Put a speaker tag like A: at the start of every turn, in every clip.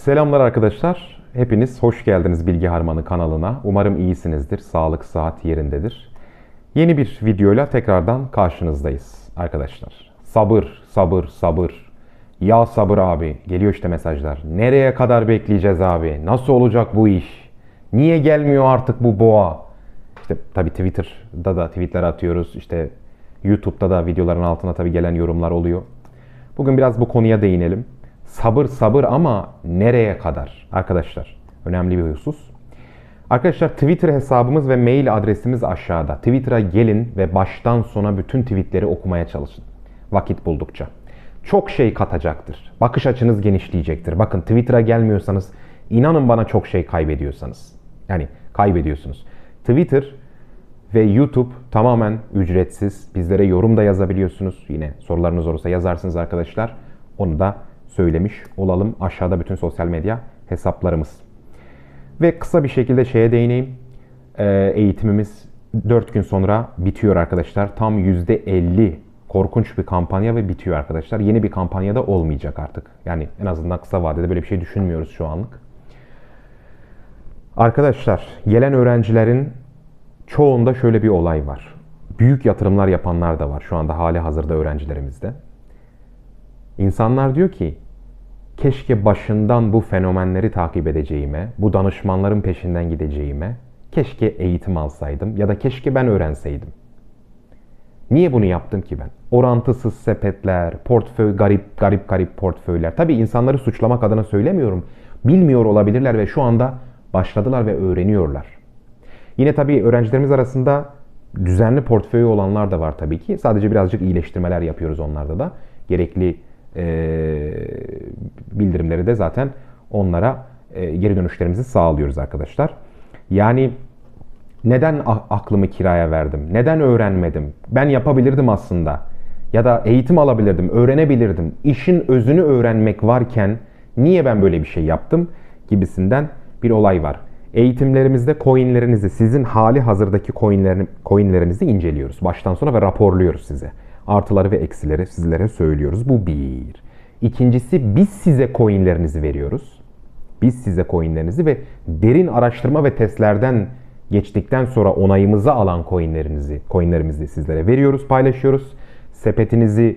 A: Selamlar arkadaşlar. Hepiniz hoş geldiniz Bilgi Harmanı kanalına. Umarım iyisinizdir. Sağlık saat yerindedir. Yeni bir videoyla tekrardan karşınızdayız arkadaşlar. Sabır, sabır, sabır. Ya sabır abi. Geliyor işte mesajlar. Nereye kadar bekleyeceğiz abi? Nasıl olacak bu iş? Niye gelmiyor artık bu boğa? İşte tabii Twitter'da da tweetler atıyoruz. İşte YouTube'da da videoların altına tabii gelen yorumlar oluyor. Bugün biraz bu konuya değinelim. Sabır sabır ama nereye kadar? Arkadaşlar önemli bir husus. Arkadaşlar Twitter hesabımız ve mail adresimiz aşağıda. Twitter'a gelin ve baştan sona bütün tweetleri okumaya çalışın. Vakit buldukça. Çok şey katacaktır. Bakış açınız genişleyecektir. Bakın Twitter'a gelmiyorsanız inanın bana çok şey kaybediyorsanız. Yani kaybediyorsunuz. Twitter ve YouTube tamamen ücretsiz. Bizlere yorum da yazabiliyorsunuz. Yine sorularınız olursa yazarsınız arkadaşlar. Onu da söylemiş olalım. Aşağıda bütün sosyal medya hesaplarımız. Ve kısa bir şekilde şeye değineyim. Ee, eğitimimiz 4 gün sonra bitiyor arkadaşlar. Tam %50 korkunç bir kampanya ve bitiyor arkadaşlar. Yeni bir kampanya da olmayacak artık. Yani en azından kısa vadede böyle bir şey düşünmüyoruz şu anlık. Arkadaşlar gelen öğrencilerin çoğunda şöyle bir olay var. Büyük yatırımlar yapanlar da var şu anda hali hazırda öğrencilerimizde. İnsanlar diyor ki keşke başından bu fenomenleri takip edeceğime, bu danışmanların peşinden gideceğime, keşke eğitim alsaydım ya da keşke ben öğrenseydim. Niye bunu yaptım ki ben? Orantısız sepetler, portföy, garip garip garip portföyler. Tabii insanları suçlamak adına söylemiyorum. Bilmiyor olabilirler ve şu anda başladılar ve öğreniyorlar. Yine tabii öğrencilerimiz arasında düzenli portföyü olanlar da var tabii ki. Sadece birazcık iyileştirmeler yapıyoruz onlarda da. Gerekli e, bildirimleri de zaten onlara e, geri dönüşlerimizi sağlıyoruz arkadaşlar. Yani neden aklımı kiraya verdim? Neden öğrenmedim? Ben yapabilirdim aslında. Ya da eğitim alabilirdim, öğrenebilirdim. İşin özünü öğrenmek varken niye ben böyle bir şey yaptım? Gibisinden bir olay var. Eğitimlerimizde coinlerinizi, sizin hali hazırdaki coinlerin, coinlerinizi inceliyoruz. Baştan sona ve raporluyoruz size. Artıları ve eksileri sizlere söylüyoruz. Bu bir. İkincisi biz size coinlerinizi veriyoruz. Biz size coinlerinizi ve derin araştırma ve testlerden geçtikten sonra onayımızı alan coinlerinizi, coinlerimizi sizlere veriyoruz, paylaşıyoruz. Sepetinizi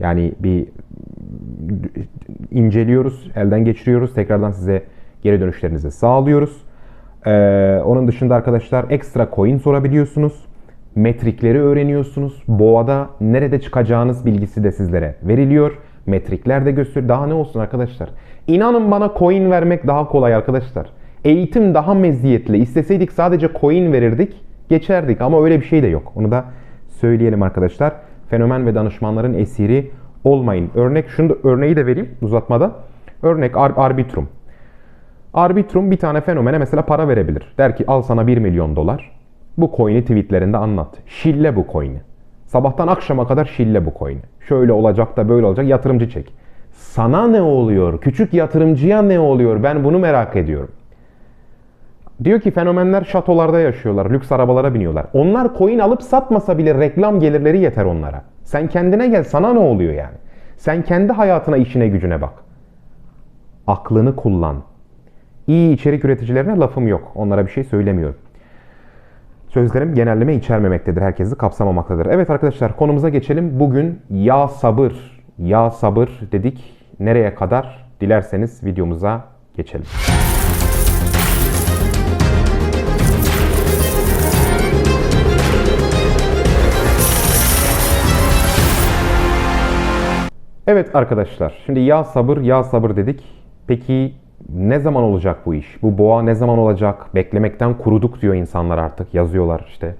A: yani bir inceliyoruz, elden geçiriyoruz. Tekrardan size geri dönüşlerinizi sağlıyoruz. Ee, onun dışında arkadaşlar ekstra coin sorabiliyorsunuz. Metrikleri öğreniyorsunuz. Boğada nerede çıkacağınız bilgisi de sizlere veriliyor. Metrikler de gösteriyor. Daha ne olsun arkadaşlar? İnanın bana coin vermek daha kolay arkadaşlar. Eğitim daha meziyetli. İsteseydik sadece coin verirdik, geçerdik ama öyle bir şey de yok. Onu da söyleyelim arkadaşlar. Fenomen ve danışmanların esiri olmayın. Örnek şunu da örneği de vereyim uzatmada. Örnek Arbitrum. Arbitrum bir tane fenomene mesela para verebilir. Der ki al sana 1 milyon dolar. Bu coin'i tweetlerinde anlat. Şille bu coin'i. Sabahtan akşama kadar şille bu coin'i. Şöyle olacak da böyle olacak yatırımcı çek. Sana ne oluyor? Küçük yatırımcıya ne oluyor? Ben bunu merak ediyorum. Diyor ki fenomenler şatolarda yaşıyorlar, lüks arabalara biniyorlar. Onlar coin alıp satmasa bile reklam gelirleri yeter onlara. Sen kendine gel, sana ne oluyor yani? Sen kendi hayatına, işine, gücüne bak. Aklını kullan. İyi içerik üreticilerine lafım yok. Onlara bir şey söylemiyorum. Sözlerim genelleme içermemektedir. Herkesi kapsamamaktadır. Evet arkadaşlar konumuza geçelim. Bugün ya sabır, ya sabır dedik. Nereye kadar? Dilerseniz videomuza geçelim. Evet arkadaşlar, şimdi ya sabır, ya sabır dedik. Peki ne zaman olacak bu iş? Bu boğa ne zaman olacak? Beklemekten kuruduk diyor insanlar artık. Yazıyorlar işte.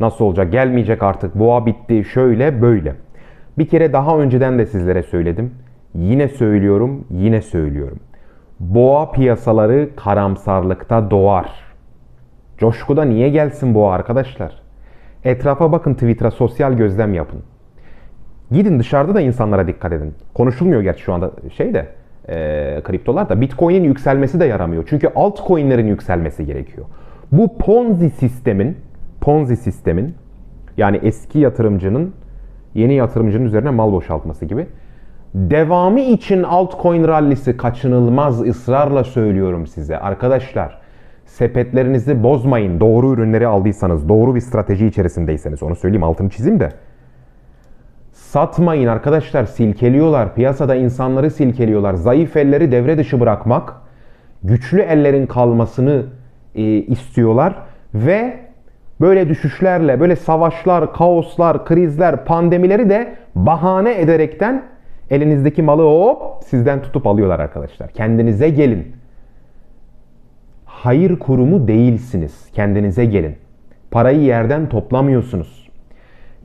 A: Nasıl olacak? Gelmeyecek artık. Boğa bitti. Şöyle böyle. Bir kere daha önceden de sizlere söyledim. Yine söylüyorum, yine söylüyorum. Boğa piyasaları karamsarlıkta doğar. Coşkuda niye gelsin boğa arkadaşlar? Etrafa bakın Twitter'a sosyal gözlem yapın. Gidin dışarıda da insanlara dikkat edin. Konuşulmuyor gerçi şu anda şey de e, kriptolar da Bitcoin'in yükselmesi de yaramıyor. Çünkü altcoin'lerin yükselmesi gerekiyor. Bu Ponzi sistemin Ponzi sistemin yani eski yatırımcının yeni yatırımcının üzerine mal boşaltması gibi. Devamı için altcoin rallisi kaçınılmaz ısrarla söylüyorum size. Arkadaşlar sepetlerinizi bozmayın. Doğru ürünleri aldıysanız, doğru bir strateji içerisindeyseniz onu söyleyeyim altını çizeyim de. Satmayın arkadaşlar silkeliyorlar. Piyasada insanları silkeliyorlar. Zayıf elleri devre dışı bırakmak, güçlü ellerin kalmasını e, istiyorlar ve böyle düşüşlerle, böyle savaşlar, kaoslar, krizler, pandemileri de bahane ederekten elinizdeki malı hop sizden tutup alıyorlar arkadaşlar. Kendinize gelin. Hayır kurumu değilsiniz. Kendinize gelin. Parayı yerden toplamıyorsunuz.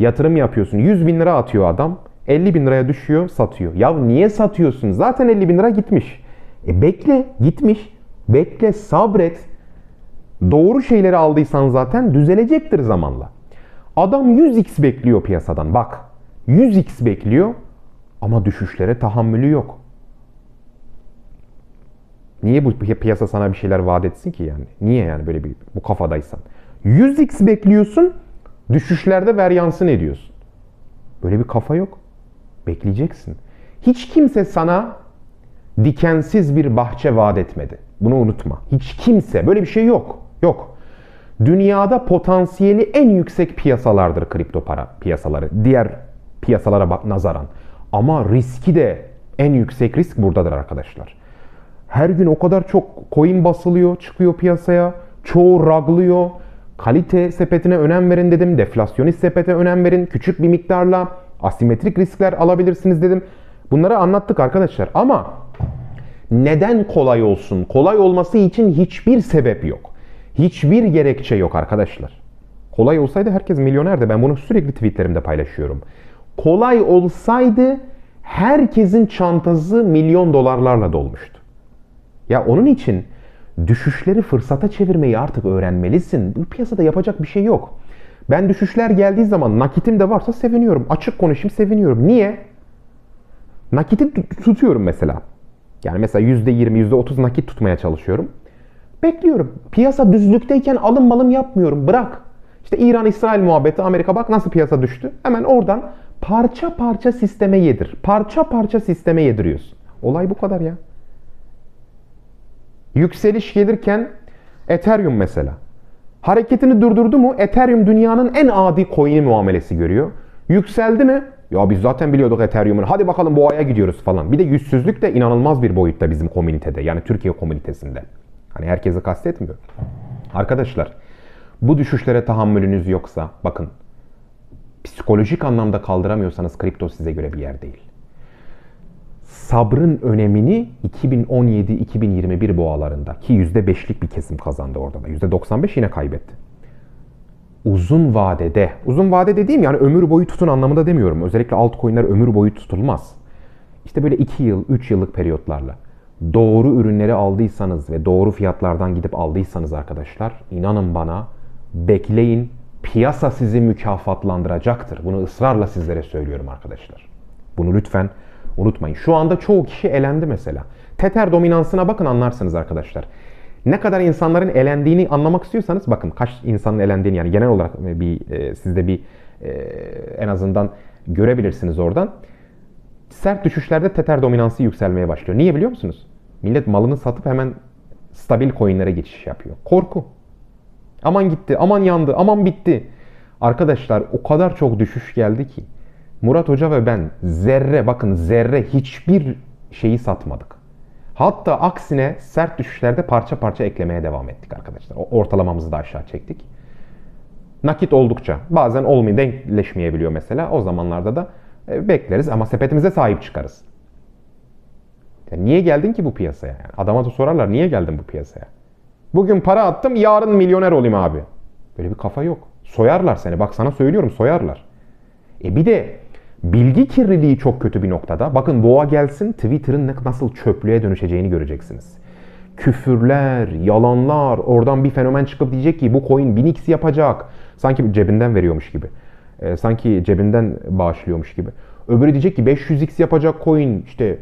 A: Yatırım yapıyorsun. 100 bin lira atıyor adam. 50 bin liraya düşüyor satıyor. Ya niye satıyorsun? Zaten 50 bin lira gitmiş. E bekle gitmiş. Bekle sabret. Doğru şeyleri aldıysan zaten düzelecektir zamanla. Adam 100x bekliyor piyasadan. Bak 100x bekliyor ama düşüşlere tahammülü yok. Niye bu piyasa sana bir şeyler vaat etsin ki yani? Niye yani böyle bir bu kafadaysan? 100x bekliyorsun, düşüşlerde veryansın ediyorsun. Böyle bir kafa yok. Bekleyeceksin. Hiç kimse sana dikensiz bir bahçe vaat etmedi. Bunu unutma. Hiç kimse. Böyle bir şey yok. Yok. Dünyada potansiyeli en yüksek piyasalardır kripto para piyasaları. Diğer piyasalara bak nazaran. Ama riski de en yüksek risk buradadır arkadaşlar. Her gün o kadar çok coin basılıyor, çıkıyor piyasaya. Çoğu raglıyor. Kalite sepetine önem verin dedim. Deflasyonist sepete önem verin. Küçük bir miktarla asimetrik riskler alabilirsiniz dedim. Bunları anlattık arkadaşlar. Ama neden kolay olsun? Kolay olması için hiçbir sebep yok. Hiçbir gerekçe yok arkadaşlar. Kolay olsaydı herkes milyonerdi. Ben bunu sürekli tweetlerimde paylaşıyorum. Kolay olsaydı herkesin çantası milyon dolarlarla dolmuştu. Ya onun için düşüşleri fırsata çevirmeyi artık öğrenmelisin. Bu piyasada yapacak bir şey yok. Ben düşüşler geldiği zaman nakitim de varsa seviniyorum. Açık konuşayım seviniyorum. Niye? Nakiti tutuyorum mesela. Yani mesela %20, %30 nakit tutmaya çalışıyorum. Bekliyorum. Piyasa düzlükteyken alım malım yapmıyorum. Bırak. İşte İran-İsrail muhabbeti, Amerika bak nasıl piyasa düştü. Hemen oradan parça parça sisteme yedir. Parça parça sisteme yediriyorsun. Olay bu kadar ya. Yükseliş gelirken Ethereum mesela. Hareketini durdurdu mu Ethereum dünyanın en adi coin'i muamelesi görüyor. Yükseldi mi? Ya biz zaten biliyorduk Ethereum'un. Hadi bakalım boğaya gidiyoruz falan. Bir de yüzsüzlük de inanılmaz bir boyutta bizim komünitede. Yani Türkiye komünitesinde. Hani herkesi kastetmiyor. Arkadaşlar bu düşüşlere tahammülünüz yoksa bakın psikolojik anlamda kaldıramıyorsanız kripto size göre bir yer değil. Sabrın önemini 2017-2021 boğalarında ki %5'lik bir kesim kazandı orada da. %95 yine kaybetti. Uzun vadede, uzun vade dediğim yani ömür boyu tutun anlamında demiyorum. Özellikle altcoin'ler ömür boyu tutulmaz. İşte böyle 2 yıl, 3 yıllık periyotlarla doğru ürünleri aldıysanız ve doğru fiyatlardan gidip aldıysanız arkadaşlar inanın bana bekleyin piyasa sizi mükafatlandıracaktır. Bunu ısrarla sizlere söylüyorum arkadaşlar. Bunu lütfen unutmayın. Şu anda çoğu kişi elendi mesela. Tether dominansına bakın anlarsınız arkadaşlar. Ne kadar insanların elendiğini anlamak istiyorsanız bakın kaç insanın elendiğini yani genel olarak bir e, sizde bir e, en azından görebilirsiniz oradan. Sert düşüşlerde Tether dominansı yükselmeye başlıyor. Niye biliyor musunuz? Millet malını satıp hemen stabil coinlere geçiş yapıyor. Korku. Aman gitti, aman yandı, aman bitti. Arkadaşlar o kadar çok düşüş geldi ki Murat Hoca ve ben zerre bakın zerre hiçbir şeyi satmadık. Hatta aksine sert düşüşlerde parça parça eklemeye devam ettik arkadaşlar. O ortalamamızı da aşağı çektik. Nakit oldukça bazen olmuyor, denkleşmeyebiliyor mesela. O zamanlarda da e, bekleriz ama sepetimize sahip çıkarız. Ya niye geldin ki bu piyasaya? Yani adama da sorarlar niye geldin bu piyasaya? Bugün para attım yarın milyoner olayım abi. Böyle bir kafa yok. Soyarlar seni. Bak sana söylüyorum soyarlar. E bir de bilgi kirliliği çok kötü bir noktada. Bakın boğa gelsin Twitter'ın nasıl çöplüğe dönüşeceğini göreceksiniz. Küfürler, yalanlar, oradan bir fenomen çıkıp diyecek ki bu coin 1000x yapacak. Sanki cebinden veriyormuş gibi. E, sanki cebinden bağışlıyormuş gibi. Öbürü diyecek ki 500x yapacak coin, işte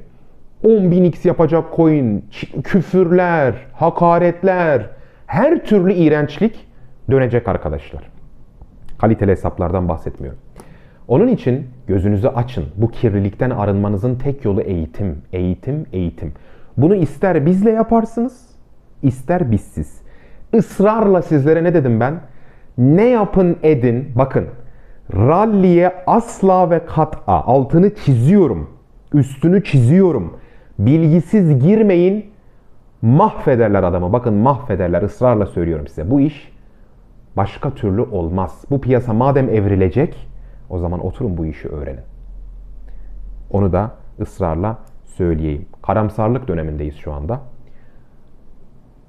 A: 10.000x yapacak coin, küfürler, hakaretler, her türlü iğrençlik dönecek arkadaşlar. Kaliteli hesaplardan bahsetmiyorum. Onun için Gözünüzü açın. Bu kirlilikten arınmanızın tek yolu eğitim, eğitim, eğitim. Bunu ister bizle yaparsınız, ister bizsiz. Israrla sizlere ne dedim ben? Ne yapın edin, bakın. Ralliye asla ve kat'a altını çiziyorum. Üstünü çiziyorum. Bilgisiz girmeyin. Mahvederler adamı. Bakın mahvederler. Israrla söylüyorum size. Bu iş başka türlü olmaz. Bu piyasa madem evrilecek o zaman oturun bu işi öğrenin. Onu da ısrarla söyleyeyim. Karamsarlık dönemindeyiz şu anda.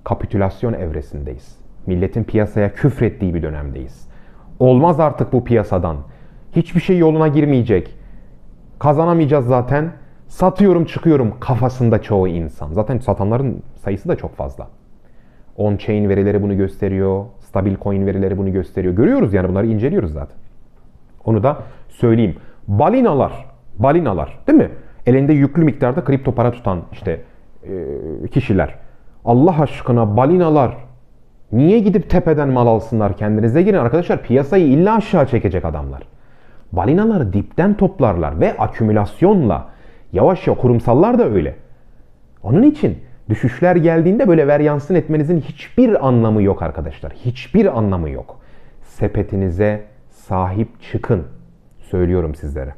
A: Kapitülasyon evresindeyiz. Milletin piyasaya küfrettiği bir dönemdeyiz. Olmaz artık bu piyasadan. Hiçbir şey yoluna girmeyecek. Kazanamayacağız zaten. Satıyorum çıkıyorum kafasında çoğu insan. Zaten satanların sayısı da çok fazla. On-chain verileri bunu gösteriyor. Stabil coin verileri bunu gösteriyor. Görüyoruz yani bunları inceliyoruz zaten. Onu da söyleyeyim. Balinalar, balinalar değil mi? Elinde yüklü miktarda kripto para tutan işte e, kişiler. Allah aşkına balinalar niye gidip tepeden mal alsınlar kendinize girin arkadaşlar piyasayı illa aşağı çekecek adamlar. Balinaları dipten toplarlar ve akümülasyonla yavaş yavaş kurumsallar da öyle. Onun için düşüşler geldiğinde böyle veryansın etmenizin hiçbir anlamı yok arkadaşlar. Hiçbir anlamı yok. Sepetinize sahip çıkın. Söylüyorum sizlere.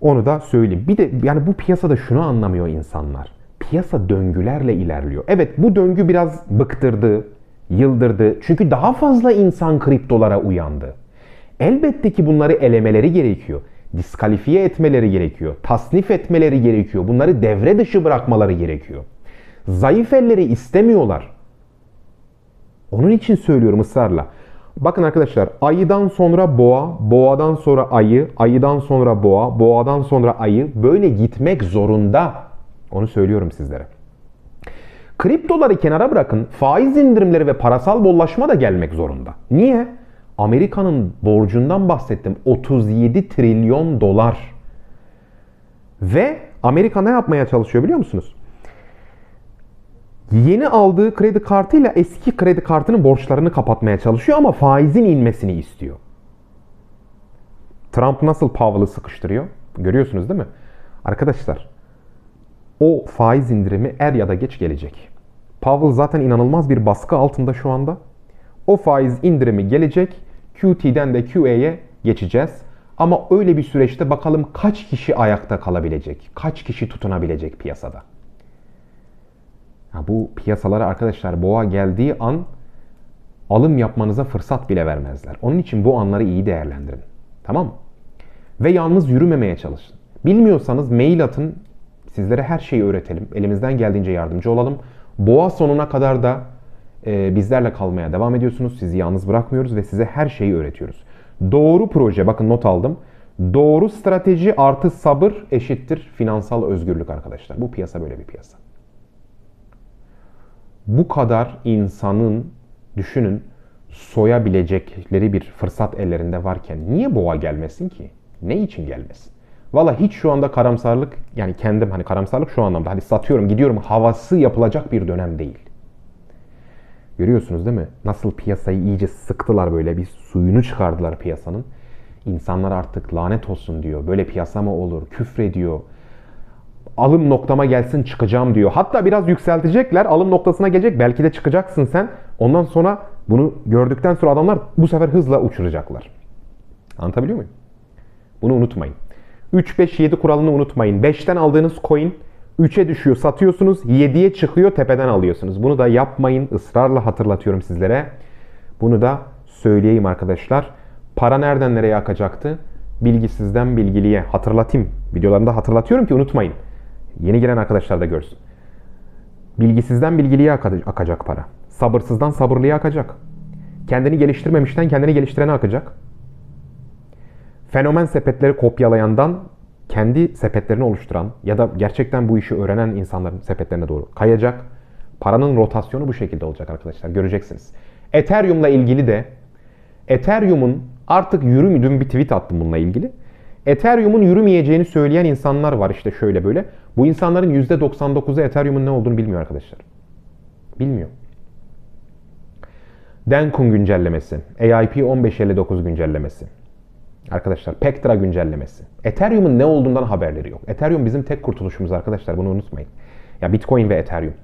A: Onu da söyleyeyim. Bir de yani bu piyasada şunu anlamıyor insanlar. Piyasa döngülerle ilerliyor. Evet bu döngü biraz bıktırdı, yıldırdı. Çünkü daha fazla insan kriptolara uyandı. Elbette ki bunları elemeleri gerekiyor. Diskalifiye etmeleri gerekiyor. Tasnif etmeleri gerekiyor. Bunları devre dışı bırakmaları gerekiyor. Zayıf elleri istemiyorlar. Onun için söylüyorum ısrarla. Bakın arkadaşlar ayıdan sonra boğa, boğadan sonra ayı, ayıdan sonra boğa, boğadan sonra ayı böyle gitmek zorunda. Onu söylüyorum sizlere. Kriptoları kenara bırakın faiz indirimleri ve parasal bollaşma da gelmek zorunda. Niye? Amerika'nın borcundan bahsettim. 37 trilyon dolar. Ve Amerika ne yapmaya çalışıyor biliyor musunuz? Yeni aldığı kredi kartıyla eski kredi kartının borçlarını kapatmaya çalışıyor ama faizin inmesini istiyor. Trump nasıl Powell'ı sıkıştırıyor? Görüyorsunuz değil mi? Arkadaşlar o faiz indirimi er ya da geç gelecek. Powell zaten inanılmaz bir baskı altında şu anda. O faiz indirimi gelecek. QT'den de QA'ye geçeceğiz. Ama öyle bir süreçte bakalım kaç kişi ayakta kalabilecek? Kaç kişi tutunabilecek piyasada? Ya bu piyasalara arkadaşlar boğa geldiği an alım yapmanıza fırsat bile vermezler. Onun için bu anları iyi değerlendirin. Tamam mı? Ve yalnız yürümemeye çalışın. Bilmiyorsanız mail atın. Sizlere her şeyi öğretelim. Elimizden geldiğince yardımcı olalım. Boğa sonuna kadar da e, bizlerle kalmaya devam ediyorsunuz. Sizi yalnız bırakmıyoruz ve size her şeyi öğretiyoruz. Doğru proje, bakın not aldım. Doğru strateji artı sabır eşittir finansal özgürlük arkadaşlar. Bu piyasa böyle bir piyasa bu kadar insanın düşünün soyabilecekleri bir fırsat ellerinde varken niye boğa gelmesin ki? Ne için gelmesin? Valla hiç şu anda karamsarlık yani kendim hani karamsarlık şu anlamda hani satıyorum gidiyorum havası yapılacak bir dönem değil. Görüyorsunuz değil mi? Nasıl piyasayı iyice sıktılar böyle bir suyunu çıkardılar piyasanın. İnsanlar artık lanet olsun diyor. Böyle piyasa mı olur? Küfrediyor alım noktama gelsin çıkacağım diyor. Hatta biraz yükseltecekler. Alım noktasına gelecek. Belki de çıkacaksın sen. Ondan sonra bunu gördükten sonra adamlar bu sefer hızla uçuracaklar. Anlatabiliyor muyum? Bunu unutmayın. 3-5-7 kuralını unutmayın. 5'ten aldığınız coin 3'e düşüyor satıyorsunuz. 7'ye çıkıyor tepeden alıyorsunuz. Bunu da yapmayın. ısrarla hatırlatıyorum sizlere. Bunu da söyleyeyim arkadaşlar. Para nereden nereye akacaktı? Bilgisizden bilgiliye. Hatırlatayım. Videolarımda hatırlatıyorum ki unutmayın. Yeni gelen arkadaşlar da görsün. Bilgisizden bilgiliye akacak para. Sabırsızdan sabırlıya akacak. Kendini geliştirmemişten kendini geliştirene akacak. Fenomen sepetleri kopyalayandan kendi sepetlerini oluşturan ya da gerçekten bu işi öğrenen insanların sepetlerine doğru kayacak. Paranın rotasyonu bu şekilde olacak arkadaşlar. Göreceksiniz. Ethereum'la ilgili de Ethereum'un artık yürümüdüm bir tweet attım bununla ilgili. Ethereum'un yürümeyeceğini söyleyen insanlar var işte şöyle böyle. Bu insanların %99'u Ethereum'un ne olduğunu bilmiyor arkadaşlar. Bilmiyor. Denkun güncellemesi, AIP 1559 güncellemesi. Arkadaşlar Pectra güncellemesi. Ethereum'un ne olduğundan haberleri yok. Ethereum bizim tek kurtuluşumuz arkadaşlar bunu unutmayın. Ya Bitcoin ve Ethereum.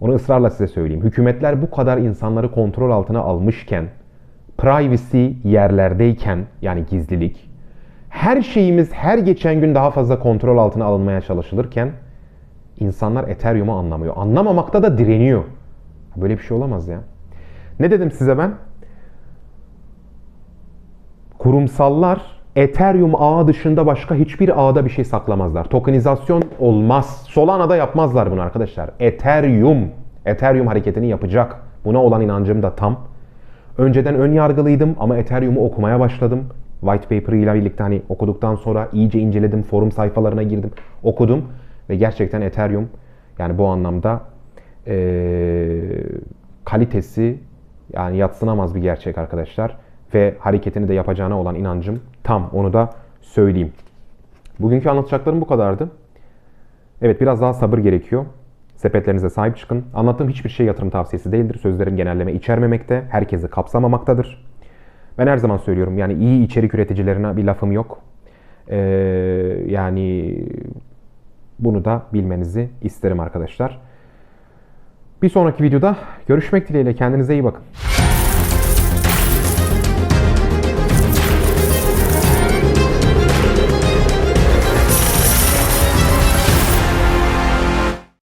A: Onu ısrarla size söyleyeyim. Hükümetler bu kadar insanları kontrol altına almışken, privacy yerlerdeyken yani gizlilik, her şeyimiz her geçen gün daha fazla kontrol altına alınmaya çalışılırken insanlar Ethereum'u anlamıyor. Anlamamakta da direniyor. Böyle bir şey olamaz ya. Ne dedim size ben? Kurumsallar Ethereum ağı dışında başka hiçbir ağda bir şey saklamazlar. Tokenizasyon olmaz. Solana'da yapmazlar bunu arkadaşlar. Ethereum, Ethereum hareketini yapacak. Buna olan inancım da tam. Önceden ön yargılıydım ama Ethereum'u okumaya başladım. White paper ile birlikte hani okuduktan sonra iyice inceledim, forum sayfalarına girdim, okudum ve gerçekten Ethereum yani bu anlamda eee, kalitesi yani yatsınamaz bir gerçek arkadaşlar ve hareketini de yapacağına olan inancım tam onu da söyleyeyim. Bugünkü anlatacaklarım bu kadardı. Evet biraz daha sabır gerekiyor. Sepetlerinize sahip çıkın. Anlattığım hiçbir şey yatırım tavsiyesi değildir. Sözlerim genelleme içermemekte. Herkesi kapsamamaktadır. Ben her zaman söylüyorum yani iyi içerik üreticilerine bir lafım yok. Ee, yani bunu da bilmenizi isterim arkadaşlar. Bir sonraki videoda görüşmek dileğiyle kendinize iyi bakın.